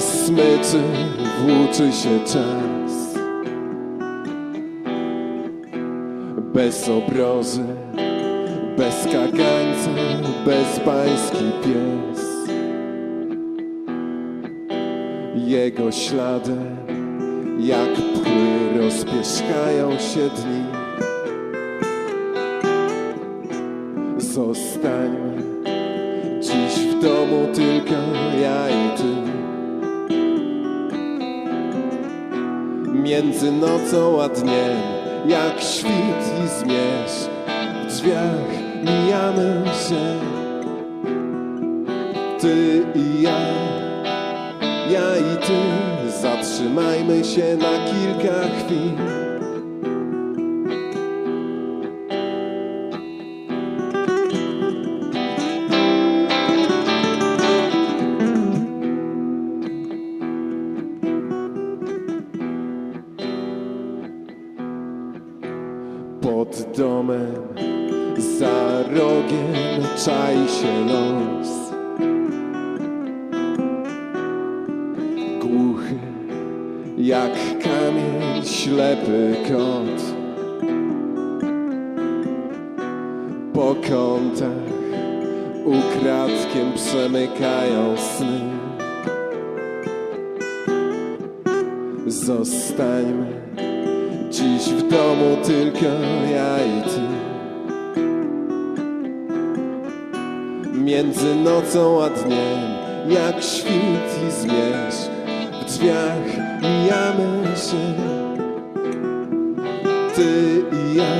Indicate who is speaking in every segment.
Speaker 1: smyczy włóczy się czas. Bez obroży, bez kagańca, bezpański pies. Jego śladem jak pły rozpieszkają się dni. Zostańmy Między nocą a dniem jak świt i zmierzch W drzwiach mijamy się. Ty i ja, ja i ty Zatrzymajmy się na kilka chwil Pod domem, za rogiem czai się los. Głuchy, jak kamień, ślepy kot. Po kątach ukradkiem przemykają sny. Zostańmy Dziś w domu tylko ja i ty. Między nocą a dniem Jak świt i zmierzch W drzwiach mijamy się. Ty i ja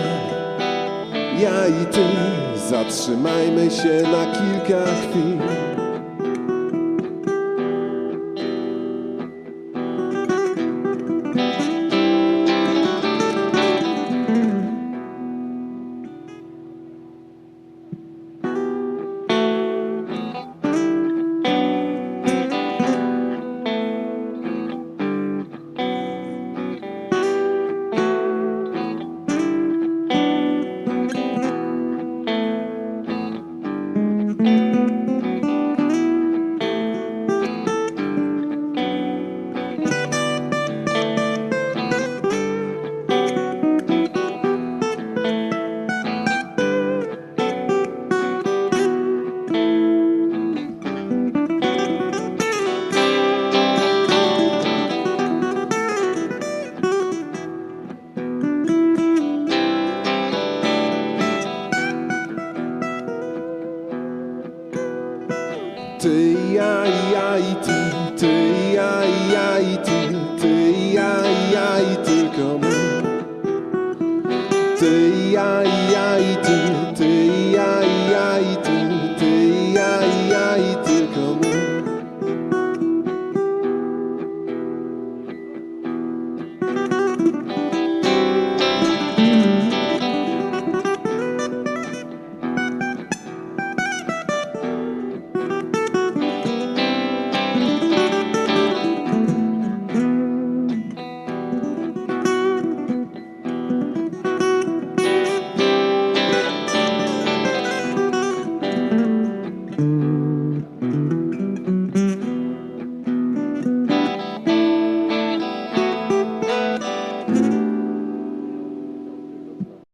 Speaker 1: Ja i ty Zatrzymajmy się na kilka chwil T-I-I-T, T-I-I-T, T-I-I-T, comme